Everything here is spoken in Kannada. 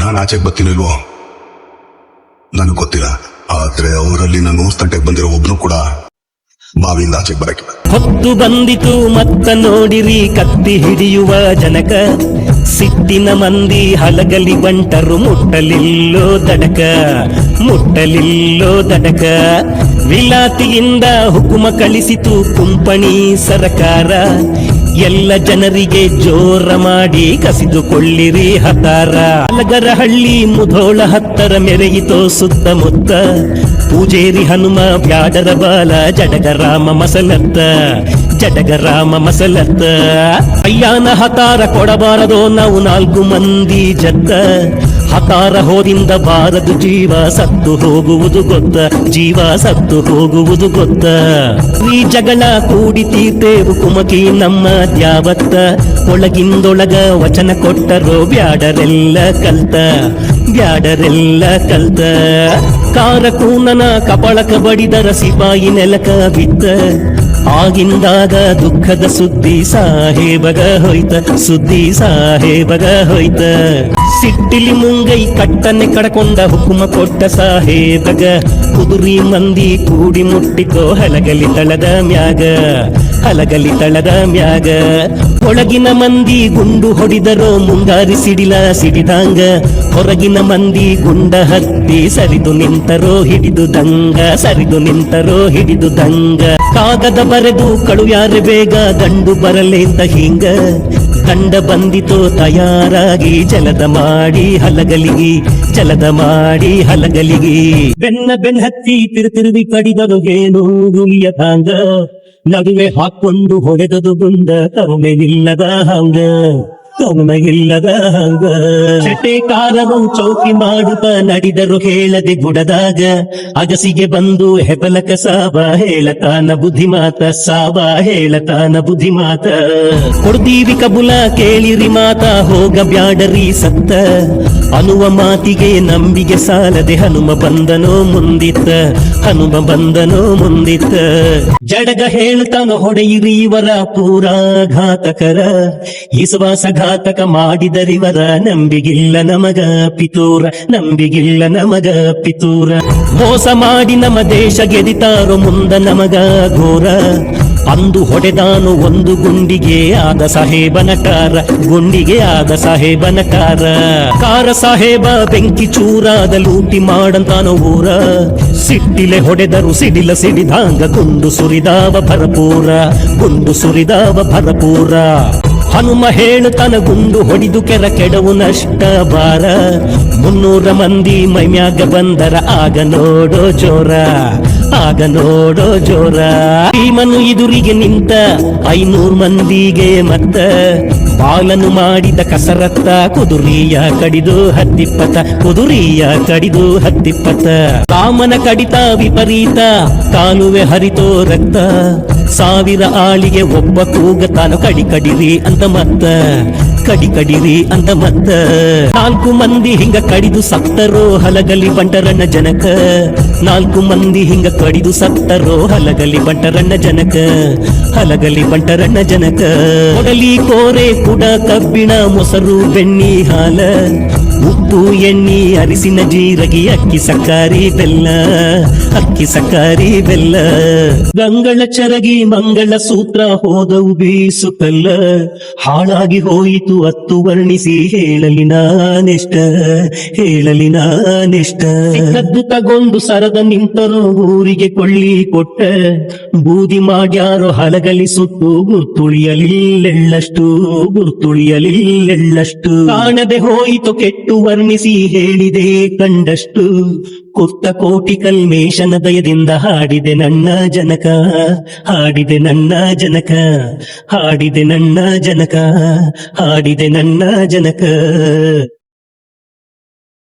ನಾನು ಆಚೆಗೆ ಬರ್ತೀನಿಲ್ವೋ? ನನಗೆ ಗೊತ್ತಿಲ್ಲ. ಆದ್ರೆ ಅವರಲ್ಲಿ ನಾನು ತಂಟೆಗೆ ಬಂದಿರೋ ಒಬ್ನು ಕೂಡ ಬಾವಿಯಿಂದ ಆಚೆಗೆ ಬರಕ್ಕೆ ಹೊತ್ತು ಬಂದಿತು, ಮತ್ತ ನೋಡಿರಿ ಕತ್ತಿ ಹಿಡಿಯುವ ಜನಕ. ಸಿಟ್ಟಿನ ಮಂದಿ ಹಲಗಲಿ ಬಂಟರು ಮುಟ್ಟಲಿಲ್ಲೋ ದಡಕ. ಮುಟ್ಟಲಿಲ್ಲೋ ದಡಕ. ವಿಲಾತಿಯಿಂದ ಹುಕುಮ ಕಳಿಸಿತು ಕುಂಪಣಿ ಸರಕಾರ. ಎಲ್ಲ ಜನರಿಗೆ ಜೋರ ಮಾಡಿ ಕಸಿದುಕೊಳ್ಳಿರಿ ಹತಾರ. ಅಲಗರಹಳ್ಳಿ ಮುಧೋಳ ಹತ್ತರ ಮೆರೆಯಿತೋ ಸುತ್ತಮುತ್ತ ಪೂಜೇರಿ ಹನುಮ ಬ್ಯಾಡರ ಬಾಲ ಜಡಗರಾಮ ಮಸಲತ್ತ. ಜಡಗರಾಮ ಮಸಲತ್ತ. ಅಯ್ಯಾನ ಹತಾರ ಕೊಡಬಾರದೋ ನಾವು ನಾಲ್ಕು ಮಂದಿ ಜತ್ತ. ಹತಾರ ಹೋದಿಂದ ಬಾರದು ಜೀವ, ಸತ್ತು ಹೋಗುವುದು ಗೊತ್ತ. ಜೀವ, ಸತ್ತು ಹೋಗುವುದು ಗೊತ್ತ. ಈ ಜಗಳ ಕೂಡಿ ತೀರ್ತೇವು ಕುಮಕಿ ನಮ್ಮ ದ್ಯಾವತ್ತ. ಒಳಗಿಂದೊಳಗ ವಚನ ಕೊಟ್ಟರೋ ಬ್ಯಾಡರೆಲ್ಲ ಕಲ್ತ. ಬ್ಯಾಡರೆಲ್ಲ ಕಲ್ತ. ಕಾರಕೂನನ ಕಪಳಕ ಬಡಿದರ ಸಿಪಾಯಿ ನೆಲಕ ಬಿತ್ತ. ಆಗಿಂದಾಗ ದುಃಖದ ಸುದ್ದಿ ಸಾಹೇಬಗ ಹೋಯ್ತ, ಸುದ್ದಿ ಸಾಹೇಬಗ ಹೋಯ್ತ. ಸಿಟ್ಟಿಲಿ ಮುಂಗೈ ಕಟ್ಟನೆ ಕಡಕೊಂಡ ಹುಕುಮ ಕೊಟ್ಟ ಸಾಹೇಬಗ, ಕುದುರಿ ಮಂದಿ ಕೂಡಿ ಮುಟ್ಟಿಕೋ ಹಲಗಲಿ ತಳದ ಮ್ಯಾಗ, ಹಲಗಲಿ ತಳದ ಮ್ಯಾಗ. ಒಳಗಿನ ಮಂದಿ ಗುಂಡು ಹೊಡಿದರೋ ಮುಂಗಾರಿ ಸಿಡಿಲ ಸಿಡಿದಂಗ, ಹೊರಗಿನ ಮಂದಿ ಗುಂಡ ಹತ್ತಿ ಸರಿದು ನಿಂತರೋ ಹಿಡಿದು ದಂಗ, ಸರಿದು ನಿಂತರೋ ಹಿಡಿದು ದಂಗ. ಕಾಗದ ಬರೆದು ಕಳು ಯಾರು ಬೇಗ ದಂಡು ಬರಲೇಂತ ಹಿಂಗ. ಕಂಡ ಬಂದಿತೋ ತಯಾರಾಗಿ ಜಲದ ಮಾಡಿ ಹಲಗಲಿಗಿ, ಜಲದ ಮಾಡಿ ಹಲಗಲಿಗಿ. ಬೆನ್ನ ಬೆನ್ನತ್ತಿ ತಿರು ತಿರುವಿ ಕಡಿದರು ಏನು ಗುಳಿಯದಾಂಗ ನಡುವೆ ಹಾಕೊಂಡು ಹೊಡೆದದು ಗುಂಡ, ಕರುಣೆ ಇಲ್ಲದ ಹಂಗ. ಚಟೇಕಾರರು ಚೌಕಿ ಮಾಡುತ್ತ ನಡಿದರು ಹೇಳದೆ ಗುಡದಾಗ. ಅಗಸಿಗೆ ಬಂದು ಹೆಬಲಕ ಸಾವ ಹೇಳತಾನ ಬುದ್ಧಿಮಾತ, ಸಾವ ಹೇಳತಾನ ಬುದ್ಧಿಮಾತ. ಕೊಡ್ತೀವಿ ಕಬುಲ ಕೇಳಿರಿ ಮಾತ, ಹೋಗ ಬ್ಯಾಡರಿ ಸತ್ತ. ಅನುವ ಮಾತಿಗೆ ನಂಬಿಗೆ ಸಾಲದೆ ಹನುಮ ಬಂದನೋ ಮುಂದಿತ್ತ, ಹನುಮ ಬಂದನೋ ಮುಂದಿತ್ತ. ಜಡಗ ಹೇಳ್ತಾನ ಹೊಡೆಯಿರಿ ಇವರ ಪೂರಾ ಘಾತಕರ ಈಸವಾಸ ಘಾತಕ ಮಾಡಿದರಿವರ ನಂಬಿಗಿಲ್ಲ ನಮಗ ಪಿತೂರ, ನಂಬಿಗಿಲ್ಲ ನಮಗ ಪಿತೂರ. ಮೋಸ ಮಾಡಿ ನಮ್ಮ ದೇಶ ಗೆದಿತಾರೋ ಮುಂದ ನಮಗ ಘೋರ. ಅಂದು ಹೊಡೆದಾನು ಒಂದು ಗುಂಡಿಗೆ ಆದ ಸಾಹೇಬನ ಕಾರ ಗುಂಡಿಗೆ ಆದ ಸಾಹೇಬನ ಕಾರ ಕಾರ ಸಾಹೇಬ ಬೆಂಕಿ ಚೂರಾದ ಲೂಟಿ ಮಾಡಂತಾನು ಊರ. ಸಿಟ್ಟಿಲೆ ಹೊಡೆದರು ಸಿಡಿಲ ಸಿಡಿದಾಂಗ, ಗುಂಡು ಸುರಿದಾವ ಭರಪೂರ, ಗುಂಡು ಸುರಿದಾವ ಭರಪೂರ. ಹನುಮ ಹೇಳುತ್ತಾನ ಗುಂಡು ಹೊಡಿದು ಕೆರ ಕೆಡವು ನಷ್ಟ ಬಾರ ಮುನ್ನೂರ ಮಂದಿ ಮೈಮ್ಯಾಗ ಬಂದರ, ಆಗ ನೋಡೋ ಜೋರ, ಆಗ ನೋಡೋ ಜೋರ. ಭೀಮನು ಇದುರಿಗೆ ನಿಂತ, ಐನೂರ್ ಮಂದಿಗೆ ಮತ್ತ. ಬಾಲನು ಮಾಡಿದ ಕಸರತ್ತ, ಕುದುರಿಯ ಕಡಿದು ಹತ್ತಿಪ್ಪತ ಕುದುರಿಯ ಕಡಿದು ಹತ್ತಿಪ್ಪತ ರಾಮನ ಕಡಿತ ವಿಪರೀತ, ಕಾಲುವೆ ಹರಿತೋ ರಕ್ತ. ಸಾವಿರ ಆಳಿಗೆ ಒಬ್ಬ ಕೂಗ ತಾನು ಕಡಿ ಕಡಿರಿ ಅಂತ ಮತ್ತ. ಕಡಿ ಕಡಿರಿ ಅಂತ ಮತ್ತ. ನಾಲ್ಕು ಮಂದಿ ಹಿಂಗ ಕಡಿದು ಸತ್ತರೋ ಹಲಗಲಿ ಬಂಟರಣ್ಣ ಜನಕ. ನಾಲ್ಕು ಮಂದಿ ಹಿಂಗ ಕಡಿದು ಸತ್ತರೋ ಹಲಗಲಿ ಬಂಟರಣ್ಣ ಜನಕ. ಹಲಗಲಿ ಬಂಟರಣ್ಣ ಜನಕ. ಕೊಡಲಿ ಕೋರೆ ಕುಡ ಕಬ್ಬಿಣ ಮೊಸರು ಬೆಣ್ಣಿ ಹಾಲ. ಉಪ್ಪು ಎಣ್ಣಿ ಅರಿಸಿನ ಜೀರಗಿ ಅಕ್ಕಿ ಸಕ್ಕರಿ ಬೆಲ್ಲ, ಅಕ್ಕಿ ಸಕ್ಕರಿ ಬೆಲ್ಲ. ಗಂಗಳ ಚರಗಿ ಮಂಗಳ ಸೂತ್ರ ಹೋದವು ಬೀಸುತ್ತಲ್ಲ ಹಾಳಾಗಿ ಹೋಯಿತು ಅತ್ತು ವರ್ಣಿಸಿ ಹೇಳಲಿ ನಾನೆಷ್ಟ ಹೇಳಲಿ ನಾನೆಷ್ಟ. ಕದ್ದು ತಗೊಂಡು ಸರದ ನಿಂತರು ಊರಿಗೆ ಕೊಳ್ಳಿ ಕೊಟ್ಟ, ಬೂದಿ ಮಾಡ್ಯಾರೋ ಹಲಗಲಿ ಸುತ್ತು ಗುರ್ತುಳಿಯಲಿಲ್ಲೆಳ್ಳಷ್ಟು ಗುರ್ತುಳಿಯಲಿಲ್ಲೆಳ್ಳಷ್ಟು. ಕಾಣದೆ ಹೋಯಿತು ಕೆಟ್ಟು ವರ್ಣಿಸಿ ಹೇಳಿದೆ ಕಂಡಷ್ಟು ಕೊಟ್ಟ ಕೋಟಿ ಕಲ್ಮೇಶನ ದಯದಿಂದ ಹಾಡಿದೆ ನನ್ನ ಜನಕ, ಹಾಡಿದೆ ನನ್ನ ಜನಕ, ಹಾಡಿದೆ ನನ್ನ ಜನಕ, ಹಾಡಿದೆ ನನ್ನ ಜನಕ.